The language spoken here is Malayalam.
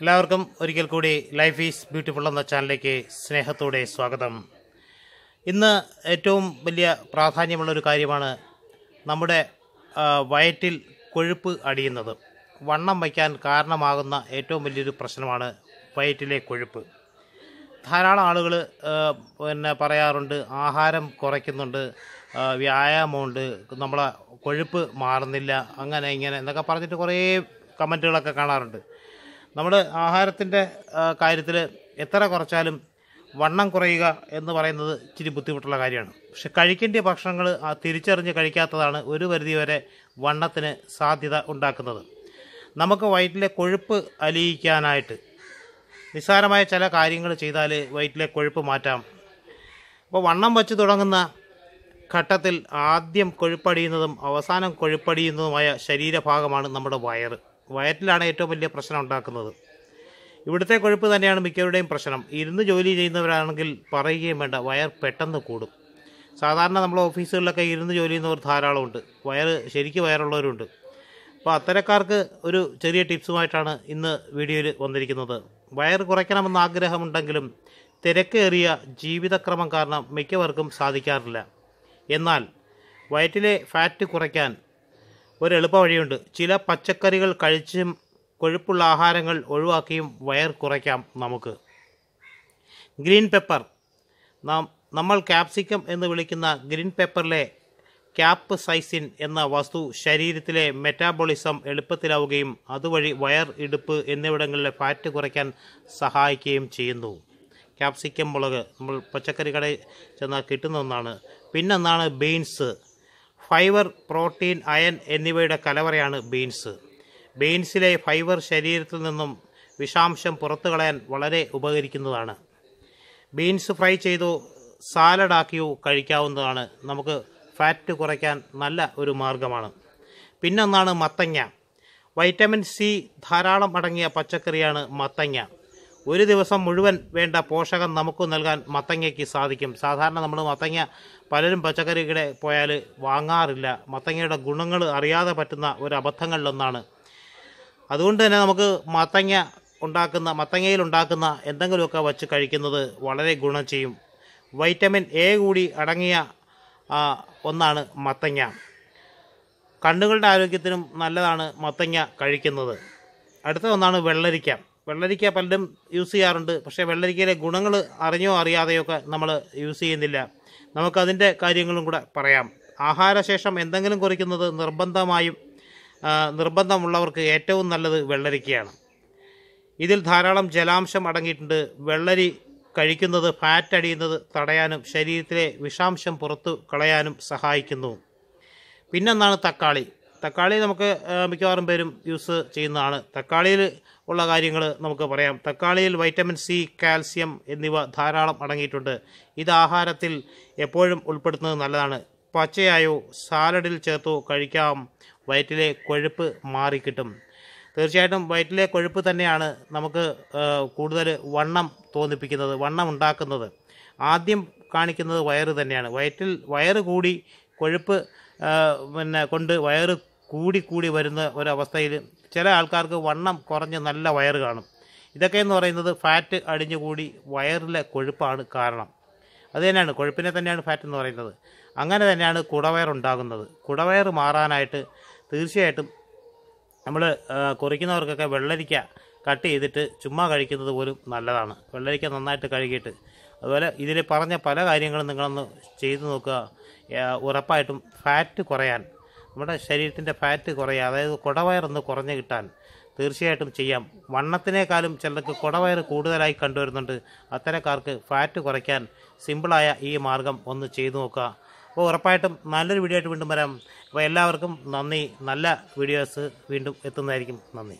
എല്ലാവർക്കും ഒരിക്കൽ കൂടി ലൈഫ് ഈസ് ബ്യൂട്ടിഫുൾ എന്ന ചാനലിലേക്ക് സ്നേഹത്തോടെ സ്വാഗതം. ഇന്ന് ഏറ്റവും വലിയ പ്രാധാന്യമുള്ളൊരു കാര്യമാണ് നമ്മുടെ വയറ്റിൽ കൊഴുപ്പ് അടിയുന്നത്. വണ്ണം വയ്ക്കാൻ കാരണമാകുന്ന ഏറ്റവും വലിയൊരു പ്രശ്നമാണ് വയറ്റിലെ കൊഴുപ്പ്. ധാരാളം ആളുകൾ പിന്നെ പറയാറുണ്ട് ആഹാരം കുറയ്ക്കുന്നുണ്ട് വ്യായാമമുണ്ട് നമ്മളെ കൊഴുപ്പ് മാറുന്നില്ല അങ്ങനെ ഇങ്ങനെ എന്നൊക്കെ പറഞ്ഞിട്ട് കുറേ കമന്റുകളൊക്കെ കാണാറുണ്ട്. നമ്മൾ ആഹാരത്തിന്റെ കാര്യത്തിൽ എത്ര കുറച്ചാലും വണ്ണം കുറയുക എന്ന് പറയുന്നത് ഇച്ചിരി ബുദ്ധിമുട്ടുള്ള കാര്യമാണ്. പക്ഷെ കഴിക്കേണ്ട ഭക്ഷണങ്ങൾ തിരിച്ചറിഞ്ഞ് കഴിക്കാത്തതാണ് ഒരു പരിധിവരെ വണ്ണത്തിന് സാധ്യത ഉണ്ടാക്കുന്നത്. നമുക്ക് വയറ്റിലെ കൊഴുപ്പ് അലിയിക്കാനായിട്ട് നിസ്സാരമായ ചില കാര്യങ്ങൾ ചെയ്താൽ വയറ്റിലെ കൊഴുപ്പ് മാറ്റാം. അപ്പോൾ വണ്ണം വച്ച് തുടങ്ങുന്ന ഘട്ടത്തിൽ ആദ്യം കൊഴുപ്പടിയുന്നതും അവസാനം കൊഴുപ്പടിയുന്നതുമായ ശരീരഭാഗമാണ് നമ്മുടെ വയറ്. വയറ്റിലാണ് ഏറ്റവും വലിയ പ്രശ്നം ഉണ്ടാക്കുന്നത്. ഇവിടുത്തെ കൊഴുപ്പ് തന്നെയാണ് മിക്കവരുടെയും പ്രശ്നം. ഇരുന്ന് ജോലി ചെയ്യുന്നവരാണെങ്കിൽ പറയുകയും വേണ്ട വയർ പെട്ടെന്ന് കൂടും. സാധാരണ നമ്മൾ ഓഫീസുകളിലൊക്കെ ഇരുന്ന് ജോലി ചെയ്യുന്നവർ ധാരാളമുണ്ട്. വയർ ശരിക്ക് വയറുള്ളവരുണ്ട്. അപ്പോൾ അത്തരക്കാർക്ക് ഒരു ചെറിയ ടിപ്സുമായിട്ടാണ് ഇന്ന് വീഡിയോയിൽ വന്നിരിക്കുന്നത്. വയർ കുറയ്ക്കണമെന്ന് ആഗ്രഹമുണ്ടെങ്കിലും തിരക്കേറിയ ജീവിതക്രമം കാരണം മിക്കവർക്കും സാധിക്കാറില്ല. എന്നാൽ വയറ്റിലെ ഫാറ്റ് കുറയ്ക്കാൻ ഒരു എളുപ്പ വഴിയുണ്ട്. ചില പച്ചക്കറികൾ കഴിച്ചും കൊഴുപ്പുള്ള ആഹാരങ്ങൾ ഒഴിവാക്കിയും വയർ കുറയ്ക്കാം നമുക്ക്. Green pepper. നാം നമ്മൾ ക്യാപ്സിക്കം എന്ന് വിളിക്കുന്ന ഗ്രീൻ പെപ്പറിലെ ക്യാപ്പ് സൈസിൻ എന്ന വസ്തു ശരീരത്തിലെ മെറ്റാബോളിസം എളുപ്പത്തിലാവുകയും അതുവഴി വയർ ഇടുപ്പ് എന്നിവിടങ്ങളിലെ ഫാറ്റ് കുറയ്ക്കാൻ സഹായിക്കുകയും ചെയ്യുന്നു. ക്യാപ്സിക്കം മുളക്. നമ്മൾ പച്ചക്കറി കടയിൽ ചെന്നാൽ കിട്ടുന്ന ഒന്നാണ്. പിന്നൊന്നാണ് ബീൻസ്. ഫൈബർ പ്രോട്ടീൻ അയൺ എന്നിവയുടെ കലവറയാണ് ബീൻസ്. ബീൻസിലെ ഫൈബർ ശരീരത്തിൽ നിന്നും വിഷാംശം പുറത്തു കളയാൻ വളരെ ഉപകരിക്കുന്നതാണ്. ബീൻസ് ഫ്രൈ ചെയ്തോ സാലഡാക്കിയോ കഴിക്കാവുന്നതാണ്. നമുക്ക് ഫാറ്റ് കുറയ്ക്കാൻ നല്ല ഒരു മാർഗമാണ്. പിന്നൊന്നാണ് മത്തങ്ങ. വൈറ്റമിൻ സി ധാരാളം അടങ്ങിയ പച്ചക്കറിയാണ് മത്തങ്ങ. ഒരു ദിവസം മുഴുവൻ വേണ്ട പോഷകം നമുക്ക് നൽകാൻ മത്തങ്ങയ്ക്ക് സാധിക്കും. സാധാരണ നമ്മൾ മത്തങ്ങ പലരും പച്ചക്കറിയുടെ പോയാൽ വാങ്ങാറില്ല. മത്തങ്ങയുടെ ഗുണങ്ങൾ അറിയാതെ പറ്റുന്ന ഒരു അബദ്ധങ്ങളിലൊന്നാണ്. അതുകൊണ്ട് തന്നെ നമുക്ക് മത്തങ്ങ ഉണ്ടാക്കുന്ന മത്തങ്ങയിൽ ഉണ്ടാക്കുന്ന എന്തെങ്കിലുമൊക്കെ വച്ച് കഴിക്കുന്നത് വളരെ ഗുണം ചെയ്യും. വൈറ്റമിൻ എ കൂടി അടങ്ങിയ ഒന്നാണ് മത്തങ്ങ. കണ്ണുകളുടെ ആരോഗ്യത്തിനും നല്ലതാണ് മത്തങ്ങ കഴിക്കുന്നത്. അടുത്ത ഒന്നാണ് വെള്ളരിക്ക. വെള്ളരിക്ക പലരും യൂസ് ചെയ്യാറുണ്ട്. പക്ഷേ വെള്ളരിക്കയിലെ ഗുണങ്ങൾ അറിഞ്ഞോ അറിയാതെയോ ഒക്കെ നമ്മൾ യൂസ് ചെയ്യുന്നില്ല. നമുക്കതിന്റെ കാര്യങ്ങളും കൂടെ പറയാം. ആഹാരശേഷം എന്തെങ്കിലും കുറിക്കുന്നത് നിർബന്ധമായും നിർബന്ധമുള്ളവർക്ക് ഏറ്റവും നല്ലത് വെള്ളരിക്കയാണ്. ഇതിൽ ധാരാളം ജലാംശം അടങ്ങിയിട്ടുണ്ട്. വെള്ളരി കഴിക്കുന്നത് ഫാറ്റ് അടിയുന്നത് തടയാനും ശരീരത്തിലെ വിഷാംശം പുറത്തു കളയാനും സഹായിക്കുന്നു. പിന്നെന്നാണ് തക്കാളി. തക്കാളി നമുക്ക് മിക്കവാറും പേരും യൂസ് ചെയ്യുന്നതാണ്. തക്കാളിയിൽ ഉള്ള കാര്യങ്ങൾ നമുക്ക് പറയാം. തക്കാളിയിൽ വൈറ്റമിൻ സി കാൽസ്യം എന്നിവ ധാരാളം അടങ്ങിയിട്ടുണ്ട്. ഇത് ആഹാരത്തിൽ എപ്പോഴും ഉൾപ്പെടുത്തുന്നത് നല്ലതാണ്. പച്ചയായോ സാലഡിൽ ചേർത്തോ കഴിക്കാം. വയറ്റിലെ കൊഴുപ്പ് മാറിക്കിട്ടും. തീർച്ചയായിട്ടും വയറ്റിലെ കൊഴുപ്പ് തന്നെയാണ് നമുക്ക് കൂടുതൽ വണ്ണം തോന്നിപ്പിക്കുന്നത് വണ്ണം ഉണ്ടാക്കുന്നത്. ആദ്യം കാണിക്കുന്നത് വയറ് തന്നെയാണ്. വയറ്റിൽ വയറ് കൂടി കൊഴുപ്പ് പിന്നെ കൊണ്ട് വയറ് കൂടി കൂടി വരുന്ന ഒരവസ്ഥയിൽ ചില ആൾക്കാർക്ക് വണ്ണം കുറഞ്ഞ് നല്ല വയറ് കാണും. ഇതൊക്കെ എന്ന് പറയുന്നത് ഫാറ്റ് അടിഞ്ഞുകൂടി വയറിലെ കൊഴുപ്പാണ് കാരണം. അത് തന്നെയാണ് കൊഴുപ്പിനെ തന്നെയാണ് ഫാറ്റ് എന്ന് പറയുന്നത്. അങ്ങനെ തന്നെയാണ് കുടവയർ ഉണ്ടാകുന്നത്. കുടവയർ മാറാനായിട്ട് തീർച്ചയായിട്ടും നമ്മൾ കുറിക്കുന്നവർക്കൊക്കെ വെള്ളരിക്ക കട്ട് ചെയ്തിട്ട് ചുമ്മാ കഴിക്കുന്നത് പോലും നല്ലതാണ്. വെള്ളരിക്ക നന്നായിട്ട് കഴുകിയിട്ട്. അതുപോലെ ഇതിൽ പറഞ്ഞ പല കാര്യങ്ങളും നിങ്ങളൊന്ന് ചെയ്തു നോക്കുക. ഉറപ്പായിട്ടും ഫാറ്റ് കുറയാൻ നമ്മുടെ ശരീരത്തിന്റെ ഫാറ്റ് കുറയുക അതായത് കുടവയറൊന്ന് കുറഞ്ഞു കിട്ടാൻ തീർച്ചയായിട്ടും ചെയ്യാം. വണ്ണത്തിനേക്കാളും ചിലർക്ക് കുടവയർ കൂടുതലായി കണ്ടുവരുന്നുണ്ട്. അത്തരക്കാർക്ക് ഫാറ്റ് കുറയ്ക്കാൻ സിമ്പിളായ ഈ മാർഗം ഒന്ന് ചെയ്തു നോക്കുക. അപ്പോൾ ഉറപ്പായിട്ടും നല്ലൊരു വീഡിയോ ആയിട്ട് വീണ്ടും വരാം. അപ്പോൾ എല്ലാവർക്കും നന്ദി. നല്ല വീഡിയോസ് വീണ്ടും എത്തുന്നതായിരിക്കും. നന്ദി.